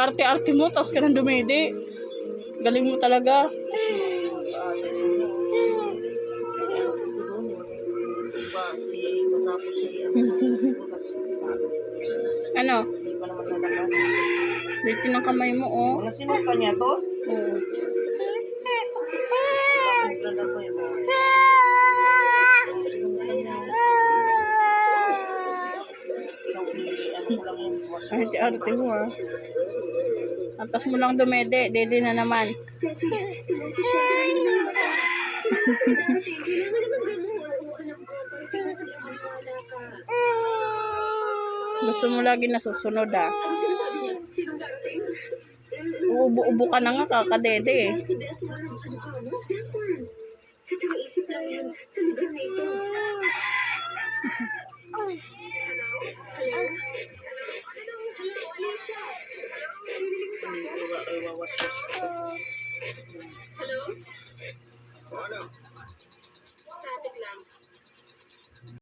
arte-arte mo, tapos ka nang dumidi. Galing mo talaga. Ano? Dito ng kamay mo, oh. Mga sino pa niya to? Oo. Ko Arte-arte mo, ah. Atas mo lang dumede, dede na naman. Gusto mo lagi nasusunod, ah. Uubo-ubo ka na nga, kakadede, eh. Katang isip lang yan sa lugar na ito. Hello, ako? iwa- iwawas-was. Hello? Ano?